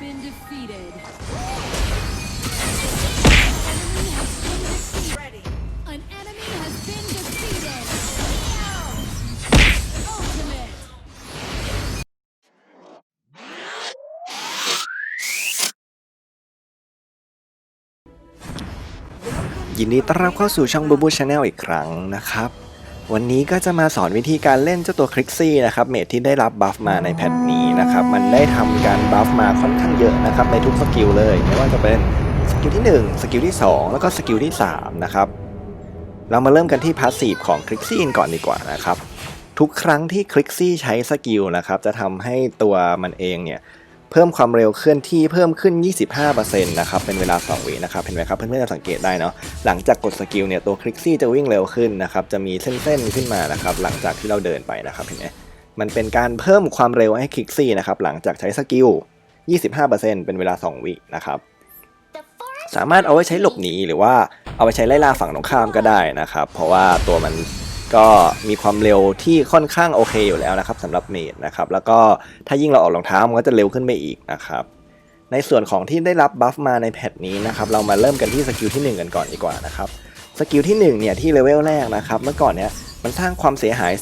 been defeated. An enemy has been defeated. Ultimate. ยินดีต้อนรับเข้าสู่ช่องบูบูชาแนลอีกครั้งนะครับ วันนี้ก็จะมาสอนวิธีการเล่นเจ้าตัวคลิกซี่นะครับเมทที่ได้รับบัฟมาในแพทนี้นะครับมันได้ทำการบัฟมาค่อนข้างเยอะนะครับในทุกสกิลเลยไม่ว่าจะเป็นสกิลที่ 1 สกิลที่ 2 แล้วก็สกิลที่ 3 นะครับ เรามาเริ่มกันที่พาสซีฟของคลิกซี่ก่อนดีกว่านะครับ ทุกครั้งที่คลิกซี่ใช้สกิลนะครับจะทำให้ตัวมันเองเนี่ย เพิ่มความเร็วเคลื่อนที่เพิ่มขึ้น 25%นะครับ เป็นเวลา 2 วินะครับ เห็นไหมครับ เพื่อนๆจะสังเกตได้เนาะ หลังจากกดสกิลเนี่ย ตัวคลิกซี่จะวิ่งเร็วขึ้นนะครับ จะมีเส้นๆขึ้นมานะครับ หลังจากที่เราเดินไปนะครับ เห็นไหมมันเป็นการเพิ่มความเร็วให้คลิกซี่นะครับ หลังจากใช้สกิล 25%เป็นเวลา 2 วินะครับ สามารถเอาไว้ใช้หลบหนีหรือว่าเอาไปใช้ไล่ล่าฝั่งตรงข้ามก็ได้นะครับ เพราะว่าตัวมัน ก็มีความเร็วที่ค่อนข้างโอเคอยู่แล้วนะครับสำหรับเมดนะครับแล้วก็ถ้ายิ่งเราออกรองเท้ามันก็จะเร็วขึ้นไปอีกนะครับในส่วนของที่ได้รับบัฟมาในแพทนี้นะครับเรามาเริ่มกันที่สกิลที่ 1 กันก่อนดีกว่านะครับสกิลที่1เนี่ยที่เลเวลแรกนะครับเมื่อก่อนเนี่ย มันสร้างความเสียหาย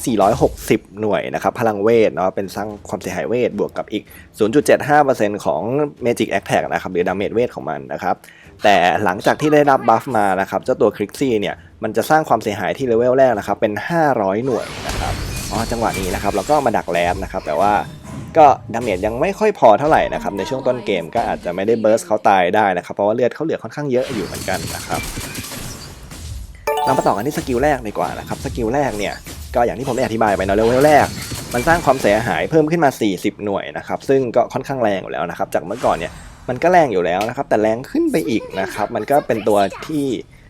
460 หน่วยนะครับ พลังเวทเนาะ เป็นสร้างความเสียหายเวท บวกกับอีก 0.75%ของ Magic Attack นะครับ หรือ Damage เวทของมันนะครับ แต่หลังจากที่ได้รับบัฟมานะครับ เจ้าตัวคลิกซี่เนี่ย มันจะสร้างความเสียหายที่เลเวลแรกนะครับ เป็น 500 หน่วยนะครับ อ๋อ จังหวะนี้นะครับ เราก็มาดักแลนนะครับ แต่ว่าก็ดาเมจยังไม่ค่อยพอเท่าไหร่นะครับ ในช่วงต้นเกมก็อาจจะไม่ได้เบิร์สเขาตายได้นะครับ เพราะว่าเลือดเขาเหลือค่อนข้างเยอะอยู่เหมือนกันนะครับ เรามาต่อกันที่สกิลแรกดีกว่านะครับสกิลแรกเนี่ยก็อย่างที่ผมได้อธิบายไปเนาะเลเวลแรก มันสร้างความเสียหายเพิ่มขึ้นมา 40 หน่วยนะครับซึ่งก็ค่อนข้างแรงอยู่แล้วนะครับจากเมื่อก่อนเนี่ยมันก็แรงอยู่แล้วนะครับแต่แรงขึ้นไปอีกนะครับมันก็เป็นตัวที่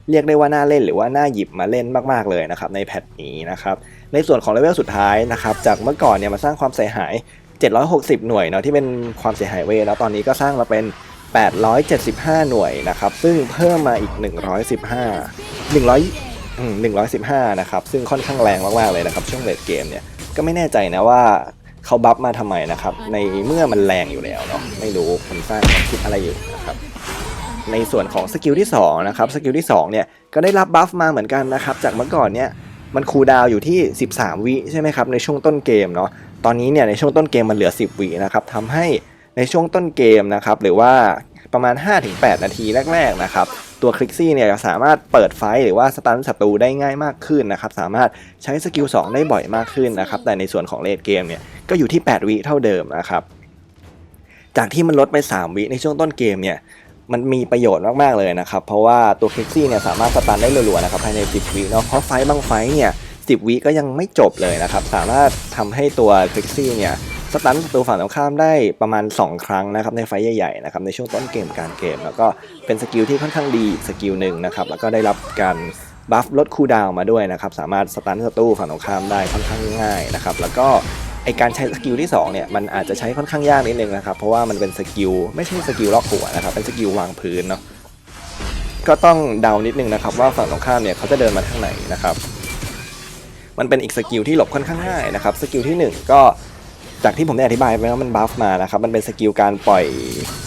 เรียกได้ว่าน่าเล่นหรือว่าน่าหยิบมาเล่นมากๆเลยนะครับในแพทนี้นะครับในส่วนของเลเวลสุดท้ายนะครับจากเมื่อก่อนเนี่ยมาสร้างความเสียหาย 760 หน่วยเนาะที่เป็นความเสียหายเวแล้วตอนนี้ก็สร้างมาเป็น 875 หน่วยนะครับซึ่งเพิ่มมาอีก 115 100 115 นะครับ ซึ่งค่อนข้างแรงมากๆเลยนะครับ ช่วงเลดเกมเนี่ย ก็ไม่แน่ใจนะว่าเขาบัฟมาทำไมนะครับ ในเมื่อมันแรงอยู่แล้วเนาะ ไม่รู้คนสร้างเขาคิดอะไรอยู่นะครับ ในส่วนของสกิลที่2นะครับ สกิลที่2เนี่ย ก็ได้รับบัฟมาเหมือนกันนะครับ จากเมื่อก่อนเนี่ย มันคูลดาวอยู่ที่ 13 วิใช่ไหมครับ ในช่วงต้นเกมเนาะ ตอนนี้เนี่ยในช่วงต้นเกมมันเหลือ 10 วินะครับทำให้ในช่วงต้นเกมนะครับ หรือว่าประมาณ 5-8 นาทีแรก ๆ นะครับ ตัวคลิกซี่เนี่ยจะสามารถเปิดไฟหรือว่าสตันศัตรูได้ง่ายมากขึ้นนะครับ สามารถใช้สกิล2ได้บ่อยมากขึ้นนะครับ แต่ในส่วนของเลดเกมเนี่ยก็อยู่ที่ 8 วิเท่าเดิมนะครับ จากที่มันลดไป 3 วิในช่วงต้นเกมเนี่ยมันมีประโยชน์มาก ๆ เลยนะครับ เพราะว่าตัวคลิกซี่เนี่ยสามารถสตันได้รัวๆนะครับภายใน 10 วิเนาะเพราะไฟบางไฟเนี่ย10 วิก็ยังไม่จบเลยนะครับ สามารถทำให้ตัวคลิกซี่เนี่ย ตันศัตรูฝั่งตรงข้ามได้ประมาณ 2 ครั้งนะครับในไฟใหญ่ๆนะครับในช่วงต้นเกมกลารเกม แล้วก็เป็นสกิลที่ค่อนข้างดีสกิลหนึ่งนะครับแล้วก็ได้รับการบัฟลดคูดาวมาด้วยนะครับสามารถสตันศัตรูฝั่งตรงข้ามได้ค่อนข้างง่ายนะครับแล้วก็ไอการใช้สกิลที่2เนี่ยมันอาจจะใช้ค่อนข้างยากนิดนึงนะครับเพราะว่ามันเป็นสกิลไม่ใช่สกิลล็อกหัวนะครับเป็นสกิลวางพื้นเนาะก็ต้องเดานิดนึงนะครับว่าฝั่งตรงข้ามเนี่ยเขาจะเดินมาทางไหนนะครับมันเป็นอีกสกิลที่หลบค่อนข้างง่ายนะครับสกิลที่ 1 ก็ จากที่ผมได้อธิบายไปว่ามันบัฟมานะครับ มันเป็นสกิลการปล่อย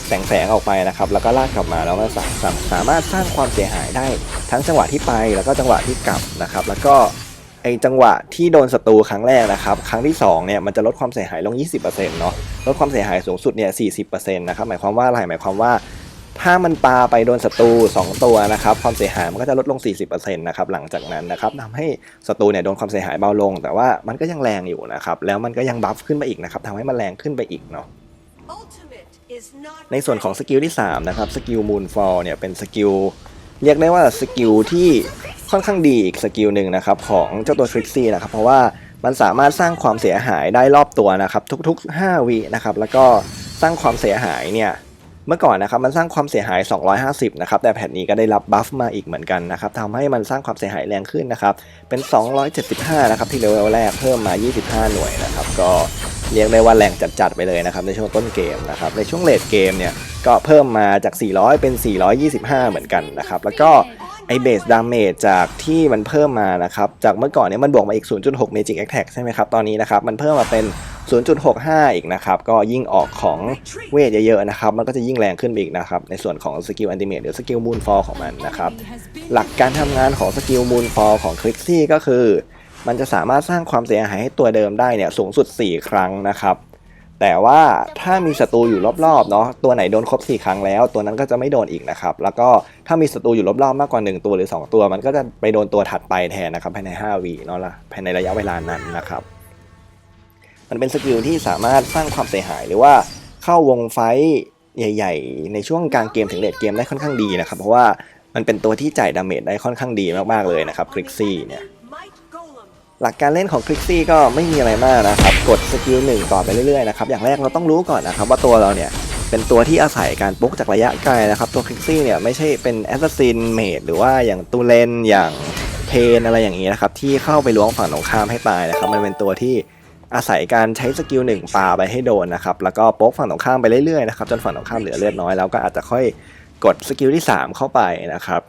แสงแสงออกไปนะครับ แล้วก็ลากกลับมาแล้วมันสาสาสามารถสร้างความเสียหายได้ทั้งจังหวะที่ไปแล้วก็จังหวะที่กลับนะครับ แล้วก็ไอจังหวะที่โดนศัตรูครั้งแรกนะครับ ครั้งที่2เนี่ยมันจะลดความเสียหายลง 20%เนาะลดความเสียหายสูงสุดเนี่ย40%นะครับหมายความว่าอะไรหมายความว่า ถ้ามันปาไปโดนศัตรู2 ตัวนะครับความเสียหายมันก็จะลดลง 40%นะครับหลังจากนั้นนะครับทำให้ศัตรูเนี่ยโดนความเสียหายเบาลง แต่ว่ามันก็ยังแรงอยู่นะครับแล้วมันก็ยังบัฟขึ้นไปอีกนะครับทำให้มันแรงขึ้นไปอีกเนาะในส่วนของสกิลที่3นะครับสกิลมูนฟอลเนี่ยเป็นสกิลเรียกได้ว่าสกิลที่ค่อนข้างดีอีกสกิลหนึ่งนะครับของเจ้าตัวทริกซี่นะครับเพราะว่ามันสามารถสร้างความเสียหายได้รอบตัวนะครับทุกๆ 5วินะครับแล้วก็สร้างความเสียหายเนี่ย เมื่อก่อนนะครับมันสร้างความเสียหาย 250 นะครับ แต่แผ่นนี้ก็ได้รับบัฟมาอีกเหมือนกันนะครับทำให้มันสร้างความเสียหายแรงขึ้นนะครับ เป็น 275 นะครับที่เลเวลแรกเพิ่มมา 25 หน่วยนะครับ ก็เรียกได้ว่าแรงจัดๆไปเลยนะครับในช่วงต้นเกมนะครับ ในช่วงเลดเกมเนี่ยก็เพิ่มมาจาก 400 เป็น 425 เหมือนกันนะครับ แล้วก็ไอเบสดาเมจจากที่มันเพิ่มมานะครับ จากเมื่อก่อนเนี่ยมันบวกมาอีก 0.6 Magic Attack ใช่ไหมครับ ตอนนี้นะครับมันเพิ่มมาเป็น 0.65 อีกนะครับ ก็ยิ่งออกของเวทเยอะๆนะครับ มันก็จะยิ่งแรงขึ้นอีกนะครับ ในส่วนของสกิลอันติเมตหรือสกิลมูนฟอลของมันนะครับ หลักการทำงานของสกิลมูนฟอลของคลิกซี่ก็คือ มันจะสามารถสร้างความเสียหายให้ตัวเดิมได้เนี่ยสูงสุด 4 ครั้งนะครับ แต่ว่าถ้ามีศัตรูอยู่รอบๆเนาะ ตัวไหนโดนครบ 4 ครั้งแล้ว ตัวนั้นก็จะไม่โดนอีกนะครับ แล้วก็ถ้ามีศัตรูอยู่รอบๆมากกว่า 1 ตัวหรือ 2 ตัว มันก็จะไปโดนตัวถัดไปแทนนะครับภายใน5วิเนาะละภายในระยะเวลานั้นนะครับ มันเป็นสกิลที่สามารถสร้างความเสียหายหรือว่าเข้าวงไฟใหญ่ ๆ ในช่วงกลางเกมถึงเลดเกมได้ค่อนข้างดีนะครับ เพราะว่ามันเป็นตัวที่จ่ายดาเมจได้ค่อนข้างดีมากๆเลยนะครับคลิกซี่เนี่ยหลักการเล่นของคลิกซี่ก็ไม่มีอะไรมากนะครับ กดสกิลหนึ่งต่อไปเรื่อยๆนะครับอย่างแรกเราต้องรู้ก่อนนะครับว่าตัวเราเนี่ยเป็นตัวที่อาศัยการปุ๊กจากระยะไกลนะครับ ตัวคลิกซี่เนี่ยไม่ใช่เป็นแอสซัสซินเมดหรือว่าอย่างตูเลนอย่างเพนอะไรอย่างนี้นะครับที่เข้าไปล้วงฝั่งตรงข้ามให้ตายนะครับ มันเป็นตัวที่ อาศัยการใช้สกิลหนึ่งปาไปให้โดนนะครับ แล้วก็โป๊กฝั่งตรงข้ามไปเรื่อยๆนะครับจนฝั่งตรงข้ามเหลือเลือดน้อยแล้วก็อาจจะค่อยกดสกิลที่สามเข้าไปนะครับ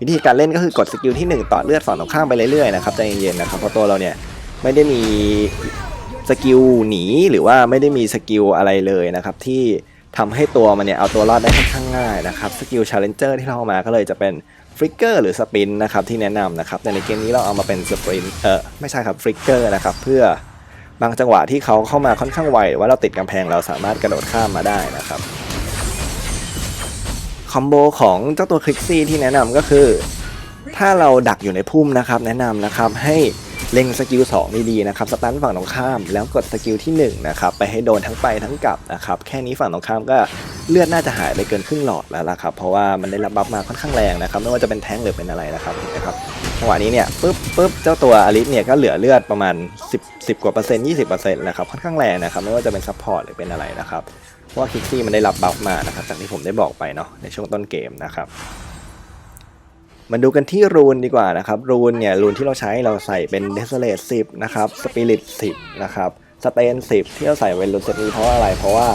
วิธีการเล่นก็คือกดสกิลที่ 1 ต่อเลือดฝั่งตรงข้ามไปเรื่อยๆนะครับใจเย็นๆนะครับเพราะตัวเราเนี่ยไม่ได้มีสกิลหนีหรือว่าไม่ได้มีสกิลอะไรเลยนะครับที่ทำให้ตัวมันเนี่ยเอาตัวรอดได้ค่อนข้างง่ายนะครับสกิลชาเลนเจอร์ที่เราเอามาก็เลยจะเป็นฟลิกเกอร์หรือสปินนะครับที่แนะนำนะครับแต่ในเกมนี้เราเอามาเป็นสปรินเออไม่ใช่ครับฟลิกเกอร์นะครับเพื่อ บางจังหวะที่เขาเข้ามาค่อนข้างไวว่าเราติดกำแพงเราสามารถกระโดดข้ามมาได้นะครับคอมโบของเจ้าตัวคลิกซี่ที่แนะนำก็คือ ถ้าเราดักอยู่ในพุ่มนะครับ แนะนำนะครับให้เล็งสกิล2ดีๆนะครับสตันฝั่งตรงข้ามแล้วกดสกิลที่1นะครับไปให้โดนทั้งไปทั้งกลับนะครับแค่นี้ฝั่งตรงข้ามก็ เลือดน่าจะหายไปเกินครึ่งหลอดแล้วล่ะครับ เพราะว่ามันได้รับบัฟมาค่อนข้างแรงนะครับไม่ว่าจะเป็นแท้งหรือเป็นอะไรนะครับเห็นไหมครับจังหวะนี้เนี่ยปุ๊บปุ๊บเจ้าตัวอลิสเนี่ยก็เหลือเลือดประมาณ 10 10กว่าเปอร์เซ็นต์20เปอร์เซ็นต์นะครับค่อนข้างแรงนะครับไม่ว่าจะเป็นซัพพอร์ตหรือเป็นอะไรนะครับเพราะว่าคิกซี่มันได้รับบัฟมานะครับจากที่ผมได้บอกไปเนาะในช่วงต้นเกมนะครับมาดูกันที่รูนดีกว่านะครับรูนเนี่ยรูนที่เราใช้เราใส่เป็น Desolate 10นะครับ Spirit 10นะครับสเตน10ที่เราใส่เป็นรูนเซตนี้เพราะอะไรเพราะว่า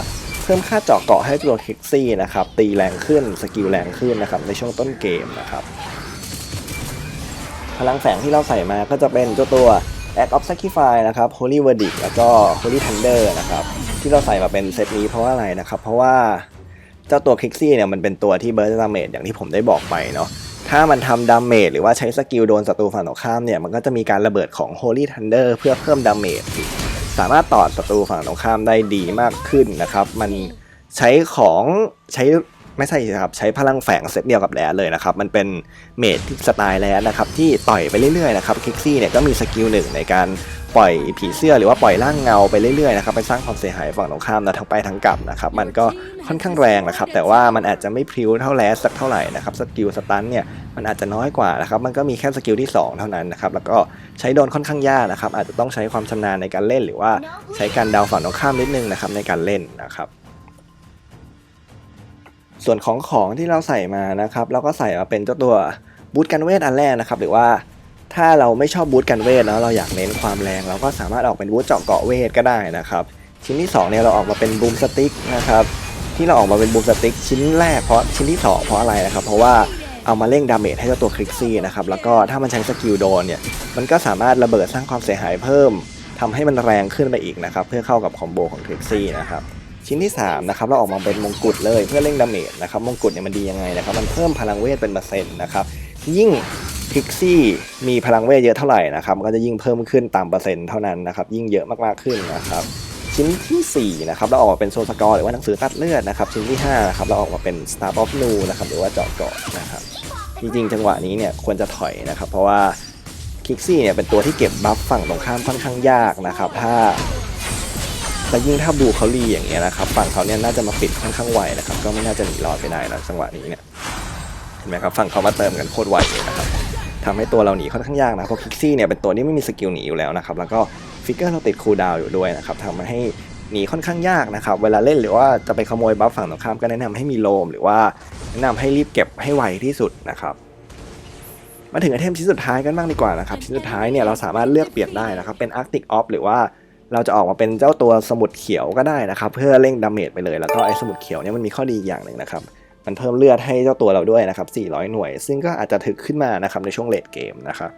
เพิ่มค่าเจาะเกาะให้ตัวคิกซี่นะครับตีแรงขึ้นสกิลแรงขึ้นนะครับในช่วงต้นเกมนะครับพลังแฝงที่เราใส่มาก็จะเป็นเจ้าตัว Act of Sacrifice นะครับ Holy Verdict แล้วก็ Holy Thunder นะครับที่เราใส่มาเป็นเซตนี้เพราะว่าอะไรนะครับ เพราะว่าเจ้าตัวคลิกซี่เนี่ยมันเป็นตัวที่เบิร์ดดาเมจอย่างที่ผมได้บอกไปเนาะถ้ามันทำดาเมจหรือว่าใช้สกิลโดนศัตรูฝั่งตรงข้ามเนี่ยมันก็จะมีการระเบิดของ Holy Thunder เพื่อเพิ่มดาเมจอีก สามารถต่อศัตรูฝั่งตรงข้ามได้ดีมากขึ้นนะครับ มันใช้ของใช้ไม่ใช่ครับใช้พลังแฝงเซตเดียวกับแรดเลยนะครับ มันเป็นเมดที่สไตล์แรดนะครับที่ต่อยไปเรื่อยๆนะครับคิกซี่เนี่ยก็มีสกิลหนึ่งในการ ปล่อยผีเสื้อหรือว่าปล่อยร่างเงาไปเรื่อยๆนะครับไปสร้างความเสียหายฝั่งตรงข้ามนะทั้งไปทั้งกลับนะครับมันก็ค่อนข้างแรงนะครับแต่ว่ามันอาจจะไม่พริ้วเท่าแรดสักเท่าไหร่นะครับสกิลสตันเนี่ยมันอาจจะน้อยกว่านะครับมันก็มีแค่สกิลที่สองเท่านั้นนะครับแล้วก็ใช้โดนค่อนข้างยากนะครับอาจจะต้องใช้ความชำนาญในการเล่นหรือว่าใช้การดาวฝั่งตรงข้ามนิดนึงนะครับในการเล่นนะครับส่วนของของที่เราใส่มานะครับเราก็ใส่มาเป็นเจ้าตัวบูทกันเวทอันแรกนะครับหรือว่า ถ้าเราไม่ชอบบูทกันเวทแล้วเราอยากเน้นความแรง เราก็สามารถออกเป็นบูทเจาะเกาะเวทก็ได้นะครับ ชิ้นที่2เนี่ยเราออกมาเป็นบูมสติ๊กนะครับที่เราออกมาเป็นบูมสติ๊กชิ้นแรกเพราะชิ้นที่ 2 เพราะอะไรนะครับ เพราะว่าเอามาเร่งดาเมจให้เจ้าตัวคลิกซี่นะครับแล้วก็ถ้ามันใช้สกิลโดนเนี่ยมันก็สามารถระเบิดสร้างความเสียหายเพิ่มทำให้มันแรงขึ้นไปอีกนะครับเพื่อเข้ากับคอมโบของคลิกซี่นะครับชิ้นที่3นะครับเราออกมาเป็นมงกุฎเลยเพื่อเร่งดาเมจนะครับมงกุฎเนี่ยมันดียังไงนะครับมันเพิ่มพลังเวทเป็นเปอร์เซ็นต์นะครับยิ่ง พิกซี่มีพลังเวทเยอะเท่าไหร่นะครับมันก็จะยิ่งเพิ่มขึ้นตามเปอร์เซ็นต์เท่านั้นนะครับยิ่งเยอะมากๆขึ้นนะครับชิ้นที่4นะครับเราออกมาเป็นโซสกอร์หรือว่าหนังสือตัดเลือดนะครับชิ้นที่5นะครับเราออกมาเป็น Star of Nu นะครับหรือว่าเจาะเกาะนะครับจริงๆจังหวะนี้เนี่ยควรจะถอยนะครับเพราะว่าคิกซี่เนี่ยเป็นตัวที่เก็บบัฟฝั่งตรงข้ามค่อนข้างยากนะครับถ้าแต่ยิ่งถ้าบูเขารีอย่างเงี้ยนะครับฝั่งเขาเนี่ยน่าจะมาปิดค่อนข้างไวนะครับก็ไม่น่าจะหนีรอดไปได้นะจังหวะนี้เนี่ยเห็นไหมครับฝั่งเขามาเติมกันโคตรไวเลยนะครับ ทำให้ตัวเราหนีค่อนข้างยากนะเพราะคิกซี่เนี่ยเป็นตัวที่ไม่มีสกิลหนีอยู่แล้วนะครับแล้วก็ฟิกเกอร์เราติดคูลดาวอยู่ด้วยนะครับทำให้หนีค่อนข้างยากนะครับเวลาเล่นหรือว่าจะไปขโมยบัฟฝั่งตรงข้ามก็แนะนำให้มีโลม หรือว่าแนะนำให้รีบเก็บให้ไวที่สุดนะครับมาถึงไอเทมชิ้นสุดท้ายกันบ้างดีกว่านะครับชิ้นสุดท้ายเนี่ยเราสามารถเลือกเปลี่ยนได้นะครับเป็น Arctic Off หรือว่าเราจะออกมาเป็นเจ้าตัวสมุดเขียวก็ได้นะครับ เพื่อเร่งดาเมจไปเลย แล้วก็ไอสมุดเขียวเนี่ยมันมีข้อดีอย่างหนึ่งนะครับ มันเพิ่มเลือดให้เจ้าตัวเราด้วยนะครับ 400 หน่วย ซึ่งก็อาจจะถึกขึ้นมานะครับในช่วงเลดเกมนะครับ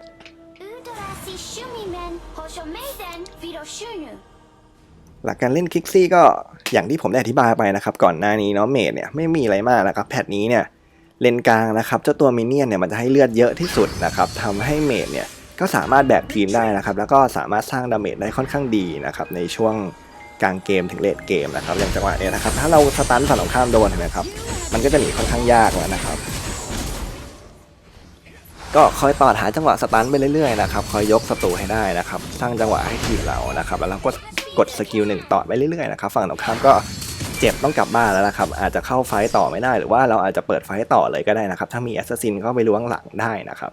หลักการเล่นคลิกซี่ก็อย่างที่ผมได้อธิบายไปนะครับ ก่อนหน้านี้เนาะเมดเนี่ยไม่มีอะไรมากนะครับ แพทนี้เนี่ยเลนกลางนะครับเจ้าตัวมินเนี่ยเนี่ยมันจะให้เลือดเยอะที่สุดนะครับทำให้เมดเนี่ยก็สามารถแบกทีมได้นะครับ แล้วก็สามารถสร้างดาเมจได้ค่อนข้างดีนะครับในช่วง กลางเกมถึงเลดเกมนะครับอย่างจังหวะเนี้ยนะครับ ถ้าเราสตันฝั่งตรงข้ามโดนเห็นไหมครับ มันก็จะหนีค่อนข้างยากแล้วนะครับ ก็คอยต่อหาจังหวะสตันไปเรื่อยๆนะครับ คอยยกศัตรูให้ได้นะครับ สร้างจังหวะให้ทีมเรานะครับ แล้วเราก็กดสกิลหนึ่งต่อไปเรื่อยๆนะครับ ฝั่งตรงข้ามก็เจ็บต้องกลับบ้านแล้วนะครับ อาจจะเข้าไฟต่อไม่ได้ หรือว่าเราอาจจะเปิดไฟต่อเลยก็ได้นะครับ ถ้ามีแอสซัสซินเข้าไปล้วงหลังได้นะครับ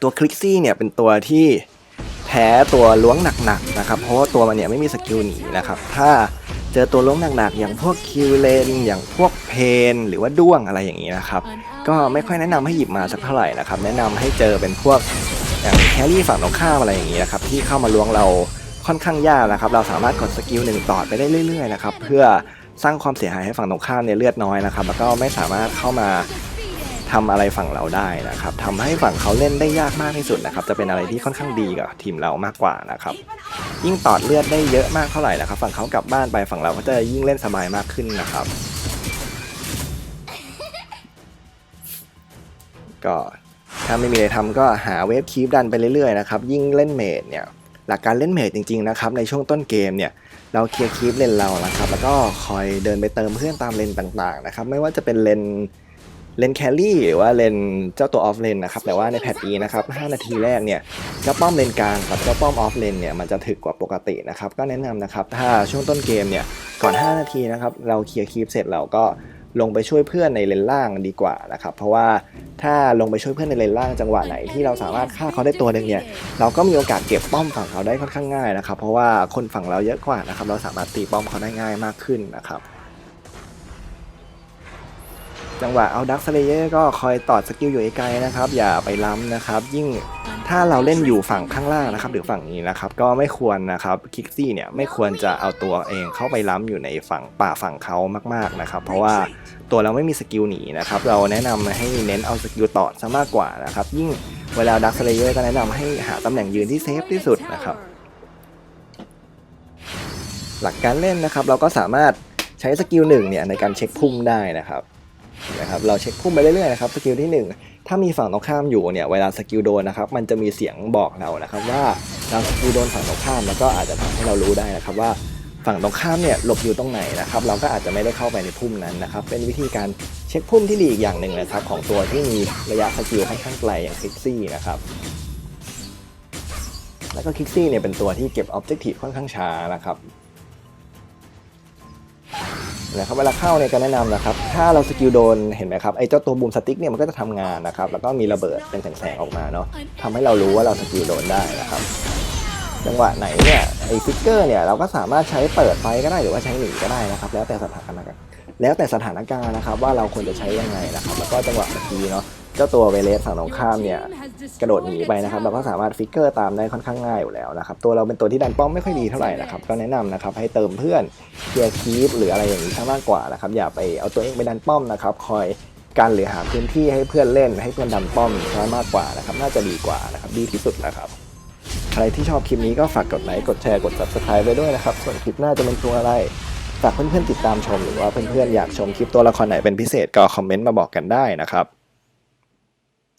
ตัวคลิกซี่เนี่ยเป็นตัวที่ แพ้ตัวล้วงหนักๆนะครับ เพราะว่าตัวมันเนี่ยไม่มีสกิลหนีนะครับ ถ้าเจอตัวล้วงหนักๆอย่างพวกคิวเลนอย่างพวกเพนหรือว่าด้วงอะไรอย่างนี้นะครับ ก็ไม่ค่อยแนะนำให้หยิบมาสักเท่าไหร่นะครับ แนะนำให้เจอเป็นพวกอย่างแครี่ฝั่งตรงข้ามอะไรอย่างนี้นะครับที่เข้ามาล้วงเราค่อนข้างยากนะครับ เราสามารถกดสกิลหนึ่งต่อไปได้เรื่อยๆนะครับเพื่อสร้างความเสียหายให้ฝั่งตรงข้ามเนี่ยเลือดน้อยนะครับ แล้วก็ไม่สามารถเข้ามา ทำอะไรฝั่งเราได้นะครับทำให้ฝั่งเขาเล่นได้ยากมากที่สุดนะครับจะเป็นอะไรที่ค่อนข้างดีกับทีมเรามากกว่านะครับยิ่งตอดเลือดได้เยอะมากเท่าไหร่นะครับฝั่งเขากลับบ้านไปฝั่งเราก็จะยิ่งเล่นสบายมากขึ้นนะครับ ก็ถ้าไม่มีอะไรทำก็หาเวฟคีฟดันไปเรื่อยๆนะครับยิ่งเล่นเมดเนี่ยหลักการเล่นเมดจริงๆนะครับในช่วงต้นเกมเนี่ยเราเคลียร์คีฟเลนเรานะครับแล้วก็คอยเดินไปเติมเพื่อนตามเลนต่างๆนะครับไม่ว่าจะเป็นเลน เลนแคลรี่หรือว่าเลนเจ้าตัวออฟเลนนะครับแต่ว่าในแพทนี้นะครับ 5 นาทีแรกเนี่ยเจ้าป้อมเลนกลางกับเจ้าป้อมออฟเลนเนี่ยมันจะถึกกว่าปกตินะครับก็แนะนำนะครับถ้าช่วงต้นเกมเนี่ยก่อน 5 นาทีนะครับเราเคลียร์คีฟเสร็จเราก็ลงไปช่วยเพื่อนในเลนล่างดีกว่านะครับเพราะว่าถ้าลงไปช่วยเพื่อนในเลนล่างจังหวะไหนที่เราสามารถฆ่าเขาได้ตัวหนึ่งเนี่ยเราก็มีโอกาสเก็บป้อมฝั่งเขาได้ค่อนข้างง่ายนะครับเพราะว่าคนฝั่งเราเยอะกว่านะครับเราสามารถตีป้อมเขาได้ง่ายมากขึ้นนะครับ จังหวะเอาดักสเลเยอร์ก็คอยตอดสกิลอยู่ไกลๆนะครับ อย่าไปล้ำนะครับ ยิ่งถ้าเราเล่นอยู่ฝั่งข้างล่างนะครับ หรือฝั่งนี้นะครับ ก็ไม่ควรนะครับคิกซี่เนี่ยไม่ควรจะเอาตัวเองเข้าไปล้ำอยู่ในฝั่งป่าฝั่งเขามากๆนะครับ เพราะว่าตัวเราไม่มีสกิลหนีนะครับ เราแนะนำให้เน้นเอาสกิลต่อซะมากกว่านะครับ ยิ่งเวลาดักสเลเยอร์ก็แนะนำให้หาตำแหน่งยืนที่เซฟที่สุดนะครับ หลักการเล่นนะครับ เราก็สามารถใช้สกิลหนึ่งเนี่ยในการเช็คพุ่มได้นะครับ นะครับเราเช็คพุ่มไปเรื่อยๆนะครับสกิลที่หนึ่งถ้ามีฝั่งตรงข้ามอยู่เนี่ยเวลาสกิลโดนนะครับมันจะมีเสียงบอกเรานะครับว่าเราสกิลโดนฝั่งตรงข้ามแล้วก็อาจจะทำให้เรารู้ได้นะครับว่าฝั่งตรงข้ามเนี่ยหลบอยู่ตรงไหนนะครับเราก็อาจจะไม่ได้เข้าไปในพุ่มนั้นนะครับเป็นวิธีการเช็คพุ่มที่ดีอีกอย่างหนึ่งนะครับของตัวที่มีระยะสกิลค่อนข้างไกลอย่างคิกซี่นะครับแล้วก็คิกซี่เนี่ยเป็นตัวที่เก็บออบเจกตีฟค่อนข้างช้านะครับ นะครับเวลาเข้าเนี่ยก็แนะนำนะครับ ถ้าเราสกิลโดนเห็นไหมครับไอ้เจ้าตัวบูมสติ๊กเนี่ยมันก็จะทำงานนะครับแล้วก็มีระเบิดเป็นแสงๆออกมาเนาะทำให้เรารู้ว่าเราสกิลโดนได้นะครับจังหวะไหนเนี่ยไอ้ฟิกเกอร์เนี่ยเราก็สามารถใช้เปิดไฟก็ได้หรือว่าใช้หนีก็ได้นะครับ แล้วแต่สถานการณ์แล้วแต่สถานการณ์นะครับ ว่าเราควรจะใช้ยังไงนะครับ แล้วก็จังหวะเมื่อกี้เนาะ เจ้าตัวเวเลสฝั่งตรงข้ามเนี่ยกระโดดหนีไปนะครับเราก็สามารถฟิกเกอร์ตามได้ค่อนข้างง่ายอยู่แล้วนะครับตัวเราเป็นตัวที่ดันป้อมไม่ค่อยดีเท่าไหร่นะครับก็แนะนำนะครับให้เติมเพื่อนเคลียร์คีปหรืออะไรอย่างนี้ซะมากกว่านะครับอย่าไปเอาตัวเองไปดันป้อมนะครับคอยการหรือหาพื้นที่ให้เพื่อนเล่น ให้เพื่อนดันป้อมซะมากกว่านะครับน่าจะดีกว่านะครับดีที่สุดแล้วครับใครที่ชอบคลิปนี้ก็ฝากกดไลค์กดแชร์กด subscribe ไปด้วยนะครับส่วนคลิปหน้าจะเป็นตัวอะไรฝากเพื่อนๆติดตามชมหรือว่าเพื่อนๆอยากชมคลิปตัวละครไหนเป็นพิเศษก็คอมเมนต์มาบอกกันได้นะครับ